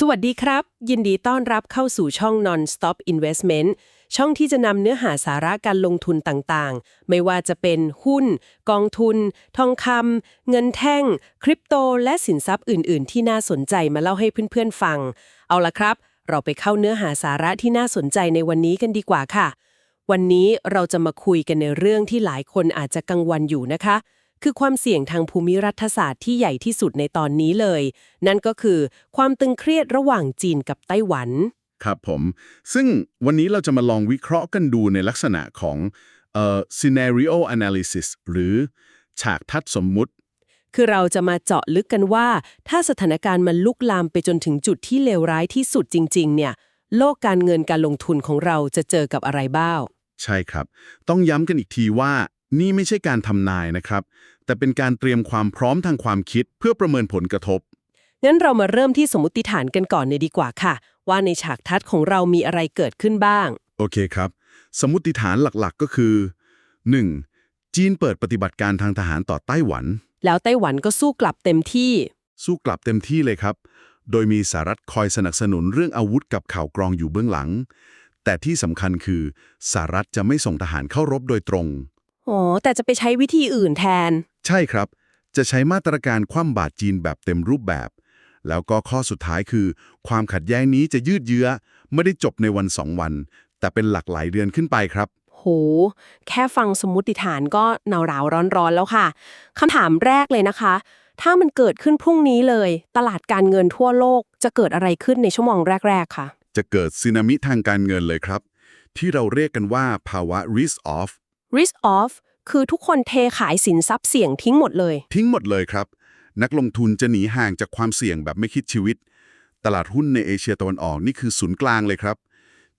สวัสดีครับ ยินดีต้อนรับเข้าสู่ช่อง Non-Stop Investment ช่องที่จะนำเนื้อหาสาระการลงทุนต่างๆ ไม่ว่าจะเป็นหุ้น กองทุน ทองคำเงินแท่ง คริปโต และสินทรัพย์อื่น ๆ ที่น่าสนใจมาเล่าให้เพื่อนๆฟัง เอาละครับ เราไปเข้าเนื้อหาสาระที่น่าสนใจในวันนี้กันดีกว่าค่ะ วันนี้เราจะมาคุยกันในเรื่องที่หลายคนอาจจะกังวลอยู่นะคะ คือความเสี่ยงทางภูมิรัฐศาสตร์ที่ใหญ่ที่สุดในตอนนี้เลย นั่นก็คือความตึงเครียดระหว่างจีนกับไต้หวัน ครับผม ซึ่งวันนี้เราจะมาลองวิเคราะห์กันดูในลักษณะของเอ่อ scenario analysis หรือฉากทัดสมมุติ คือเราจะมาเจาะลึกกันว่า ถ้าสถานการณ์มันลุกลามไปจนถึงจุดที่เลวร้ายที่สุดจริง ๆ เนี่ย โลกการเงินการลงทุนของเราจะเจอกับอะไรบ้าง ใช่ครับ ต้องย้ำกันอีกทีว่า นี่ไม่ใช่การทำนายนะครับ แต่เป็นการเตรียมความพร้อมทางความคิดเพื่อประเมินผลกระทบ งั้นเรามาเริ่มที่สมมติฐานกันก่อนเลยดีกว่าค่ะ ว่าในฉากทัดของเรามีอะไรเกิดขึ้นบ้าง โอเคครับ สมมติฐานหลักๆก็คือ 1. จีนเปิดปฏิบัติการทางทหารต่อไต้หวัน แล้วไต้หวันก็สู้กลับเต็มที่ สู้กลับเต็มที่เลยครับ โดยมีสหรัฐคอยสนับสนุนเรื่องอาวุธกับข่าวกรองอยู่เบื้องหลัง แต่ที่สำคัญคือสหรัฐจะไม่ส่งทหารเข้ารบโดยตรง อ๋อ แต่จะไปใช้วิธีอื่นแทน ใช่ครับ จะใช้มาตรการคว่ำบาตรจีนแบบเต็มรูปแบบ แล้วก็ข้อสุดท้ายคือ ความขัดแย้งนี้จะยืดเยื้อ ไม่ได้จบในวันสองวัน แต่เป็นหลักหลายเดือนขึ้นไปครับ โห แค่ฟังสมมติฐานก็หนาวราวร้อนๆ แล้วค่ะคำถามแรกเลยนะคะ ถ้ามันเกิดขึ้นพรุ่งนี้เลย ตลาดการเงินทั่วโลกจะเกิดอะไรขึ้นในชั่วโมงแรก ๆ ค่ะ จะเกิดสึนามิทางการเงินเลยครับ ที่เราเรียกกันว่าภาวะ risk off risk off คือทุกคนเทขายสินทรัพย์เสี่ยงทิ้งหมดเลย ทิ้งหมดเลยครับ นักลงทุนจะหนีห่างจากความเสี่ยงแบบไม่คิดชีวิต ตลาดหุ้นในเอเชียตะวันออกนี่คือศูนย์กลางเลยครับ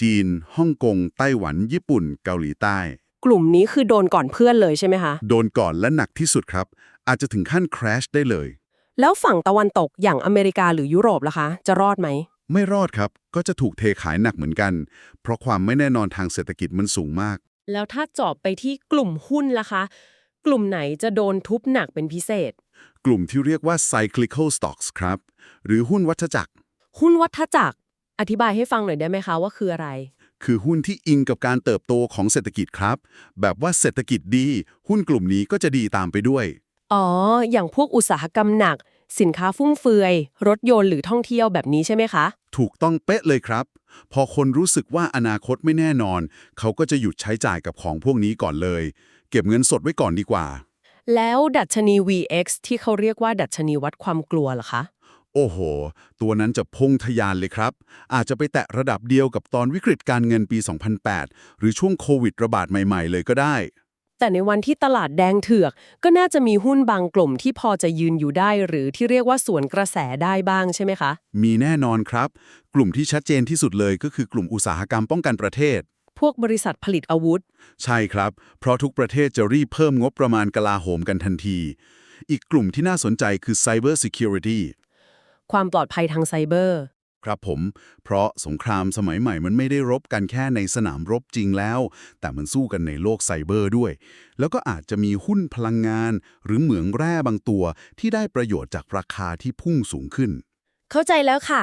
จีนฮ่องกงไต้หวัน ญี่ปุ่น เกาหลีใต้ กลุ่มนี้คือโดนก่อนเพื่อนเลยใช่ไหมคะ โดนก่อนและหนักที่สุดครับ อาจจะถึงขั้น crash ได้เลย แล้วฝั่งตะวันตกอย่างอเมริกาหรือยุโรปล่ะคะ จะรอดไหมไม่รอดครับ ก็จะถูกเทขายหนักเหมือนกัน เพราะความไม่แน่นอนทางเศรษฐกิจมันสูงมาก แล้วถ้าเจอบไปที่กลุ่มหุ้นล่ะคะ กลุ่มไหนจะโดนทุบหนักเป็นพิเศษ กลุ่มที่เรียกว่า cyclical stocks ครับ หรือหุ้นวัฏจักร หุ้นวัฏจักร อธิบายให้ฟังหน่อยได้ไหมคะว่าคืออะไร คือหุ้นที่อิงกับการเติบโตของเศรษฐกิจครับ แบบว่าเศรษฐกิจดี หุ้นกลุ่มนี้ก็จะดีตามไปด้วย อ๋อ อย่างพวกอุตสาหกรรมหนัก สินค้าฟุ่มเฟือย รถยนต์หรือท่องเที่ยวแบบนี้ใช่ไหมคะ ถูกต้องเป๊ะเลยครับ พอคนรู้สึกว่าอนาคตไม่แน่นอน เขาก็จะหยุดใช้จ่ายกับของพวกนี้ก่อนเลย เก็บเงินสดไว้ก่อนดีกว่า แล้วดัชนี VX ที่เขาเรียกว่าดัชนีวัดความกลัวล่ะคะ โอ้โห ตัวนั้นจะพุ่งทะยานเลยครับ อาจจะไปแตะระดับเดียวกับตอนวิกฤตการเงินปี 2008 หรือช่วงโควิดระบาดใหม่ ๆ เลยก็ได้ แต่ในวันที่ตลาดแดงเถือก ก็น่าจะมีหุ้นบางกลุ่มที่พอจะยืนอยู่ได้ หรือที่เรียกว่าสวนกระแสได้บ้างใช่ไหมคะ มีแน่นอนครับ กลุ่มที่ชัดเจนที่สุดเลยก็คือกลุ่มอุตสาหกรรมป้องกันประเทศ พวกบริษัทผลิตอาวุธ ใช่ครับ เพราะทุกประเทศจะรีบเพิ่มงบประมาณกลาโหมกันทันที อีกกลุ่มที่น่าสนใจคือ Cyber Security ความปลอดภัยทางไซเบอร์ ครับผม เพราะสงครามสมัยใหม่มันไม่ได้รบกันแค่ในสนามรบจริงแล้ว แต่มันสู้กันในโลกไซเบอร์ด้วย แล้วก็อาจจะมีหุ้นพลังงาน หรือเหมืองแร่บางตัว ที่ได้ประโยชน์จากราคาที่พุ่งสูงขึ้น เข้าใจแล้วค่ะ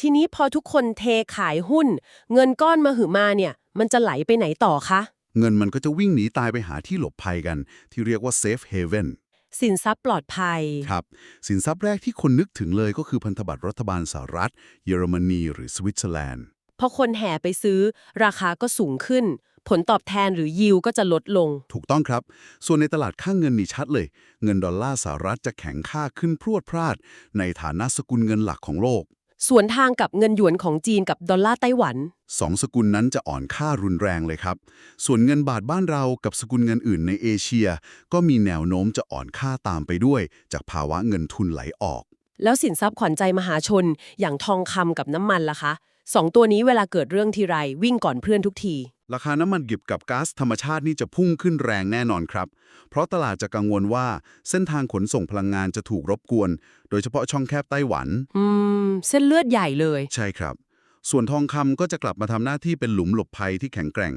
ทีนี้พอทุกคนเทขายหุ้น เงินก้อนมาหือมาเนี่ย มันจะไหลไปไหนต่อคะ เงินมันก็จะวิ่งหนีตายไปหาที่หลบภัยกัน ที่เรียกว่า Safe Haven สินทรัพย์ปลอดภัย ครับ สินทรัพย์แรกที่คนนึกถึงเลยก็คือพันธบัตรรัฐบาลสหรัฐ เยอรมนีหรือสวิตเซอร์แลนด์ พอคนแห่ไปซื้อ ราคาก็สูงขึ้น ผลตอบแทนหรือยิวก็จะลดลง ถูกต้องครับ ส่วนในตลาดค่างเงินนี่ชัดเลย เงินดอลลาร์สหรัฐจะแข็งค่าขึ้นพรวดพราด ในฐานะสกุลเงินหลักของโลก สวนทางกับเงินหยวนของจีนกับดอลลาร์ไต้หวัน สองสกุลนั้นจะอ่อนค่ารุนแรงเลยครับ ส่วนเงินบาทบ้านเรากับสกุลเงินอื่นในเอเชีย ก็มีแนวโน้มจะอ่อนค่าตามไปด้วย จากภาวะเงินทุนไหลออก แล้วสินทรัพย์ขวัญใจมหาชน อย่างทองคำกับน้ำมันล่ะคะสองตัวนี้เวลาเกิดเรื่องทีไรวิ่งก่อนเพื่อนทุกที ราคาน้ำมันดิบกับก๊าซธรรมชาตินี่จะพุ่งขึ้นแรงแน่นอนครับ เพราะตลาดจะกังวลว่าเส้นทางขนส่งพลังงานจะถูกรบกวน โดยเฉพาะช่องแคบไต้หวัน อืม เส้นเลือดใหญ่เลย ใช่ครับ ส่วนทองคำก็จะกลับมาทำหน้าที่เป็นหลุมหลบภัยที่แข็งแกร่ง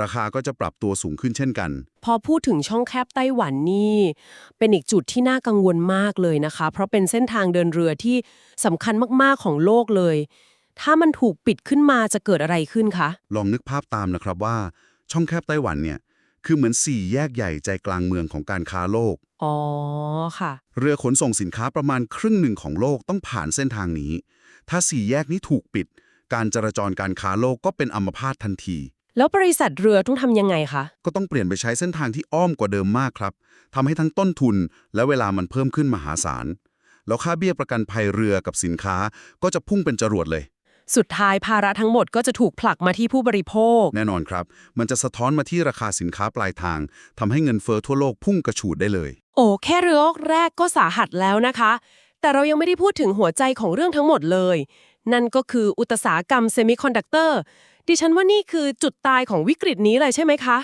ราคาก็จะปรับตัวสูงขึ้นเช่นกัน พอพูดถึงช่องแคบไต้หวันนี่ เป็นอีกจุดที่น่ากังวลมากเลยนะคะ เพราะเป็นเส้นทางเดินเรือที่สำคัญมากๆของโลกเลย ถ้ามันถูกปิดขึ้นมาจะเกิดอะไรขึ้นคะ ลองนึกภาพตามนะครับว่า ช่องแคบไต้หวันเนี่ย คือเหมือนสี่แยกใหญ่ใจกลางเมืองของการค้าโลก อ๋อค่ะ เรือขนส่งสินค้าประมาณครึ่งหนึ่งของโลกต้องผ่านเส้นทางนี้ ถ้าสี่แยกนี้ถูกปิด การจราจรการค้าโลกก็เป็นอัมพาตทันที แล้วบริษัทเรือต้องทำยังไงคะ ก็ต้องเปลี่ยนไปใช้เส้นทางที่อ้อมกว่าเดิมมากครับทำให้ทั้งต้นทุน และเวลามันเพิ่มขึ้นมหาศาล แล้วค่าเบี้ยประกันภัยเรือกับสินค้าก็จะพุ่งเป็นจรวดเลย สุดท้ายภาระทั้งหมดก็จะถูกผลักมาที่ผู้บริโภค แน่นอนครับ มันจะสะท้อนมาที่ราคาสินค้าปลายทาง ทำให้เงินเฟอ้อทั่วโลกพุ่งกระฉูดได้เลย โอ้แค่เรือแรกก็สาหัสแล้วนะคะ แต่เรายังไม่ได้พูดถึงหัวใจของเรื่องทั้งหมดเลย นั่นก็คืออุตสาหกรรมเซมิคอนดักเตอร์ดิฉันว่านี่คือจุดตายของวิกฤตนี้เลยใช่ไหมคะ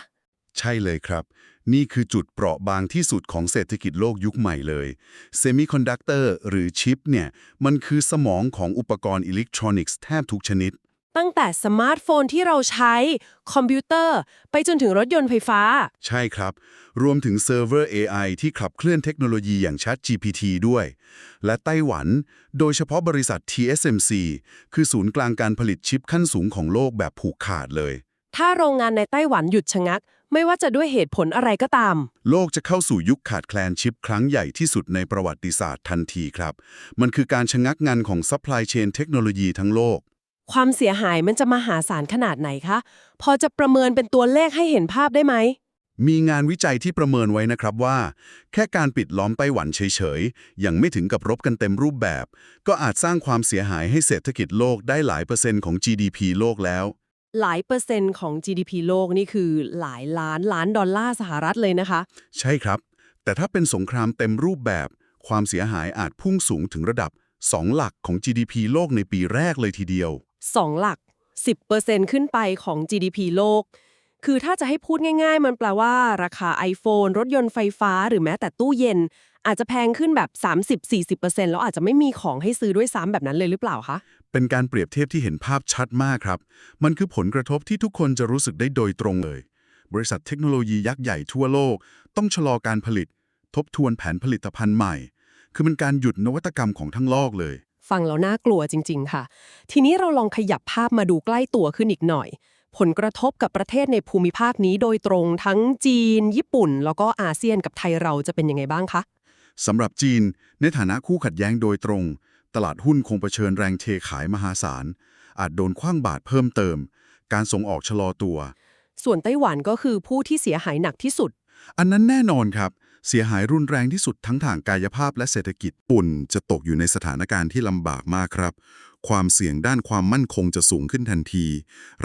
ใช่เลยครับ นี่คือจุดเปราะบางที่สุดของเศรษฐกิจโลกยุคใหม่เลยเซมิคอนดักเตอร์หรือชิปเนี่ย มันคือสมองของอุปกรณ์อิเล็กทรอนิกส์แทบทุกชนิด ตั้งแต่สมาร์ทโฟนที่เราใช้ คอมพิวเตอร์ ไปจนถึงรถยนต์ไฟฟ้า ใช่ครับ รวมถึงเซิร์ฟเวอร์ AI ที่ขับเคลื่อนเทคโนโลยีอย่าง ChatGPT ด้วย และไต้หวัน โดยเฉพาะบริษัท TSMC คือศูนย์กลางการผลิตชิปขั้นสูงของโลกแบบผูกขาดเลย ถ้าโรงงานในไต้หวันหยุดชะงัก ไม่ว่าจะด้วยเหตุผลอะไรก็ตาม โลกจะเข้าสู่ยุคขาดแคลนชิปครั้งใหญ่ที่สุดในประวัติศาสตร์ทันทีครับ มันคือการชะงักงานของซัพพลายเชนเทคโนโลยีทั้งโลก ความเสียหายมันจะมหาศาลขนาดไหนคะ พอจะประเมินเป็นตัวเลขให้เห็นภาพได้ไหม มีงานวิจัยที่ประเมินไว้นะครับว่า แค่การปิดล้อมไต้หวันเฉยๆ ยังไม่ถึงกับรบกันเต็มรูปแบบ ก็อาจสร้างความเสียหายให้เศรษฐกิจโลกได้หลายเปอร์เซ็นต์ของ GDP โลกแล้ว หลายเปอร์เซ็นต์ของ GDP โลกนี่คือหลายล้านล้านดอลลาร์สหรัฐเลยนะคะ ใช่ครับ แต่ถ้าเป็นสงครามเต็มรูปแบบ ความเสียหายอาจพุ่งสูงถึงระดับ 2 หลักของ GDP โลกในปีแรกเลยทีเดียว 2 หลัก 10%ขึ้นไปของ GDP โลก คือถ้าจะให้พูดง่าย ๆ มันแปลว่า ราคา iPhone รถยนต์ไฟฟ้า หรือแม้แต่ตู้เย็น อาจจะแพงขึ้นแบบ 30-40%แล้วอาจจะไม่มีของให้ซื้อด้วยซ้ำแบบนั้นเลยหรือเปล่าคะ เป็นการเปรียบเทียบที่เห็นภาพชัดมากครับ มันคือผลกระทบที่ทุกคนจะรู้สึกได้โดยตรงเลย บริษัทเทคโนโลยียักษ์ใหญ่ทั่วโลก ต้องชะลอการผลิต ทบทวนแผนผลิตภัณฑ์ใหม่ คือมันการหยุดนวัตกรรมของทั้งโลกเลย ฟังแล้วน่ากลัวจริง ๆ ค่ะ ทีนี้เราลองขยับภาพมาดูใกล้ตัวขึ้นอีกหน่อย ผลกระทบกับประเทศในภูมิภาคนี้โดยตรงทั้งจีน ญี่ปุ่น แล้วก็อาเซียนกับไทยเราจะเป็นยังไงบ้างคะ สำหรับจีน ในฐานะคู่ขัดแย้งโดยตรง ตลาดหุ้นคงเผชิญแรงเทขายมหาศาล อาจโดนคว้างบาตรเพิ่มเติม การส่งออกชะลอตัว ส่วนไต้หวันก็คือผู้ที่เสียหายหนักที่สุด อันนั้นแน่นอนครับ เสียหายรุนแรงที่สุดทั้งทางกายภาพและเศรษฐกิจปุ่น จะตกอยู่ในสถานการณ์ที่ลำบากมากครับ ความเสี่ยงด้านความมั่นคงจะสูงขึ้นทันที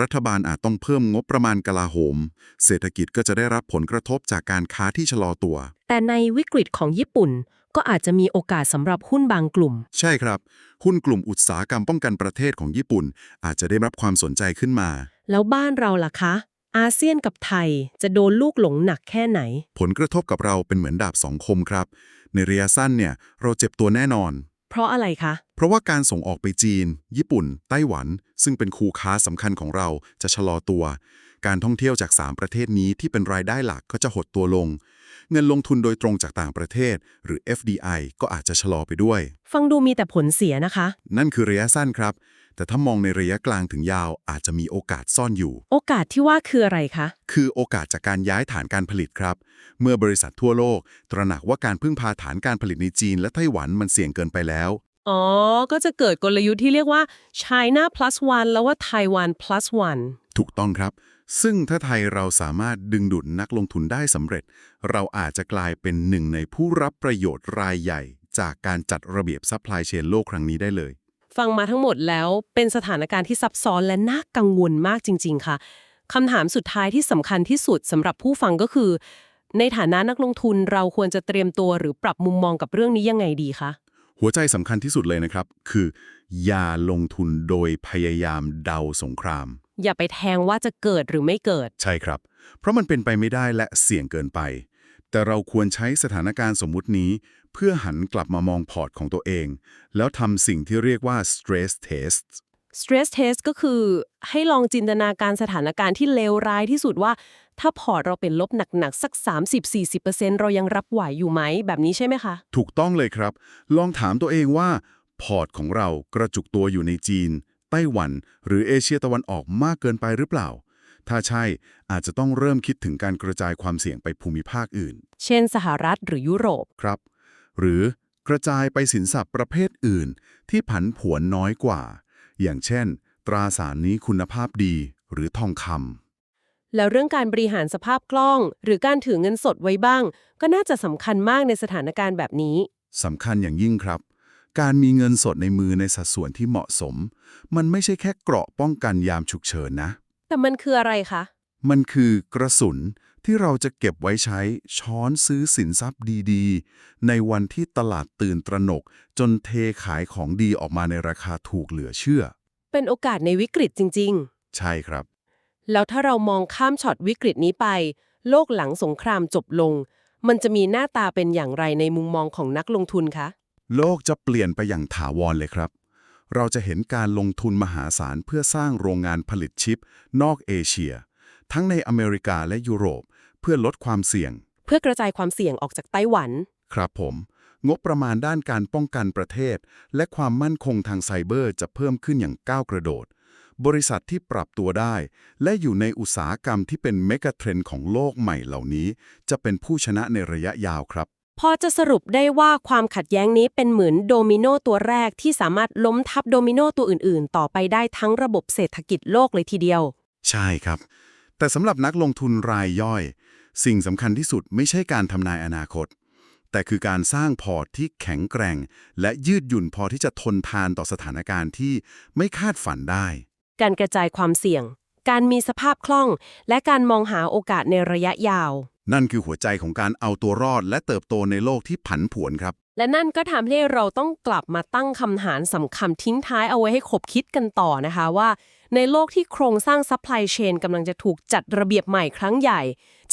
รัฐบาลอาจต้องเพิ่มงบประมาณกลาโหม เศรษฐกิจก็จะได้รับผลกระทบจากการค้าที่ชะลอตัว แต่ในวิกฤตของญี่ปุ่น ก็อาจจะมีโอกาสสำหรับหุ้นบางกลุ่ม ใช่ครับ หุ้นกลุ่มอุตสาหกรรมป้องกันประเทศของญี่ปุ่น อาจจะได้รับความสนใจขึ้นมา แล้วบ้านเราล่ะคะ อาเซียนกับไทยจะโดนลูกหลงหนักแค่ไหน ผลกระทบกับเราเป็นเหมือนดาบสองคมครับ ในระยะสั้นเนี่ยเราเจ็บตัวแน่นอน เพราะอะไรคะ เพราะว่าการส่งออกไปจีน ญี่ปุ่น ไต้หวัน ซึ่งเป็นคูค้าสำคัญของเราจะชะลอตัว การท่องเที่ยวจาก 3 ประเทศนี้ที่เป็นรายได้หลักก็จะหดตัวลง เงินลงทุนโดยตรงจากต่างประเทศ หรือ FDI ก็อาจจะชะลอไปด้วย ฟังดูมีแต่ผลเสียนะคะ นั่นคือระยะสั้นครับ แต่ถ้ามองในระยะกลางถึงยาวอาจจะมีโอกาสซ่อนอยู่ โอกาสที่ว่าคืออะไรคะ คือโอกาสจากการย้ายฐานการผลิตครับ เมื่อบริษัททั่วโลก ตระหนักว่าการพึ่งพาฐานการผลิตในจีนและไต้หวันมันเสี่ยงเกินไปแล้ว อ๋อ ก็จะเกิดกลยุทธ์ที่เรียกว่า China plus one แล้วว่า Taiwan plus one ถูกต้องครับ ซึ่งถ้าไทยเราสามารถดึงดูดนักลงทุนได้สำเร็จ เราอาจจะกลายเป็นหนึ่งในผู้รับประโยชน์รายใหญ่ จากการจัดระเบียบซัพพลายเชนโลกครั้งนี้ได้เลย ฟังมาทั้งหมดแล้วเป็นสถานการณ์ที่ซับซ้อนและน่ากังวลมากจริง ๆ ค่ะคำถามสุดท้ายที่สำคัญที่สุดสำหรับผู้ฟังก็คือ ในฐานะนักลงทุนเราควรจะเตรียมตัวหรือปรับมุมมองกับเรื่องนี้ยังไงดีคะหัวใจสำคัญที่สุดเลยนะครับ คือ อย่าลงทุนโดยพยายามเดาสงคราม อย่าไปแทงว่าจะเกิดหรือไม่เกิด ใช่ครับ เพราะมันเป็นไปไม่ได้และเสี่ยงเกินไป แต่เราควรใช้สถานการณ์สมมุตินี้เพื่อหันกลับมามองพอร์ตของตัวเอง แล้วทำสิ่งที่เรียกว่า stress test stress test ก็คือให้ลองจินตนาการสถานการณ์ที่เลวร้ายที่สุดว่า ถ้าพอร์ตเราเป็นลบหนัก ๆ สัก 30-40%เรายังรับไหวอยู่ไหม แบบนี้ใช่ไหมคะ ถูกต้องเลยครับ ลองถามตัวเองว่า พอร์ตของเรากระจุกตัวอยู่ในจีน ไต้หวัน หรือเอเชียตะวันออกมากเกินไปหรือเปล่า ถ้าใช่อาจจะต้องเริ่มคิดถึงการกระจายความเสี่ยงไปภูมิภาคอื่น เช่น สหรัฐหรือยุโรปครับ หรือกระจายไปสินทรัพย์ประเภทอื่น ที่ผันผวนน้อยกว่า อย่างเช่น ตราสารนี้คุณภาพดีหรือทองคำแล้วเรื่องการบริหารสภาพคล่อง หรือการถือเงินสดไว้บ้าง ก็น่าจะสำคัญมากในสถานการณ์แบบนี้สำคัญอย่างยิ่งครับ การมีเงินสดในมือในสัดส่วนที่เหมาะสม มันไม่ใช่แค่เกราะป้องกันยามฉุกเฉินนะ แต่มันคืออะไรคะ มันคือกระสุน ที่เราจะเก็บไว้ใช้ช้อนซื้อสินทรัพย์ดีๆ ในวันที่ตลาดตื่นตระหนก จนเทขายของดีออกมาในราคาถูกเหลือเชื่อ เป็นโอกาสในวิกฤตจริงใช่ครับๆแล้วถ้าเรามองข้ามช็อตวิกฤตนี้ไป โลกหลังสงครามจบลง มันจะมีหน้าตาเป็นอย่างไรในมุมมองของนักลงทุนคะ โลกจะเปลี่ยนไปอย่างถาวรเลยครับ เราจะเห็นการลงทุนมหาศาลเพื่อสร้างโรงงานผลิตชิป นอกเอเชีย ทั้งในอเมริกาและยุโรป เพื่อลดความเสี่ยง เพื่อกระจายความเสี่ยงออกจากไต้หวัน ครับผม งบประมาณด้านการป้องกันประเทศ และความมั่นคงทางไซเบอร์จะเพิ่มขึ้นอย่างก้าวกระโดด บริษัทที่ปรับตัวได้ และอยู่ในอุตสาหกรรมที่เป็นเมกะเทรนด์ของโลกใหม่เหล่านี้ จะเป็นผู้ชนะในระยะยาวครับ พอจะสรุปได้ว่าความขัดแย้งนี้เป็นเหมือนโดมิโนตัวแรกที่สามารถล้มทับโดมิโนตัวอื่น ๆ ต่อไปได้ทั้งระบบเศรษฐกิจโลกเลยทีเดียว ใช่ครับ แต่สำหรับนักลงทุนรายย่อย สิ่งสำคัญที่สุดไม่ใช่การทำนายอนาคต แต่คือการสร้างพอร์ตที่แข็งแกร่ง และยืดหยุ่นพอที่จะทนทานต่อสถานการณ์ที่ไม่คาดฝันได้ การกระจายความเสี่ยง การมีสภาพคล่อง และการมองหาโอกาสในระยะยาว นั่นคือหัวใจของการเอาตัวรอดและเติบโตในโลกที่ผันผวนครับ และนั่นก็ทำให้เราต้องกลับมาตั้งคำถามสำคัญทิ้งท้ายเอาไว้ให้ขบคิดกันต่อนะคะว่า ในโลกที่โครงสร้างซัพพลายเชนกำลังจะถูกจัดระเบียบใหม่ครั้งใหญ่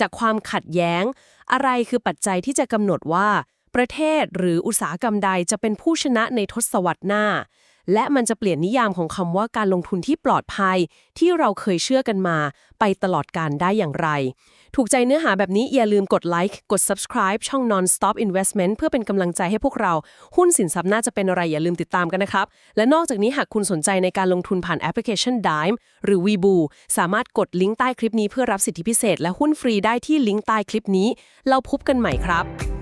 จากความขัดแย้ง อะไรคือปัจจัยที่จะกำหนดว่า ประเทศหรืออุตสาหกรรมใดจะเป็นผู้ชนะในทศวรรษหน้า และมันจะเปลี่ยนนิยามของคำว่าการลงทุนที่ปลอดภัย ที่เราเคยเชื่อกันมา ไปตลอดการได้อย่างไร ถูกใจเนื้อหาแบบนี้อย่าลืมกดไลค์กด subscribe ช่อง non-stop investment เพื่อเป็นกำลังใจให้พวกเรา หุ้นสินทรัพย์น่าจะเป็นอะไรอย่าลืมติดตามกันนะครับ และนอกจากนี้หากคุณสนใจในการลงทุนผ่านแอปพลิเคชัน Dime หรือ Webull สามารถกดลิงก์ใต้คลิปนี้เพื่อรับสิทธิพิเศษ และหุ้นฟรีได้ที่ลิงก์ใต้คลิปนี้ เราพบกันใหม่ครับ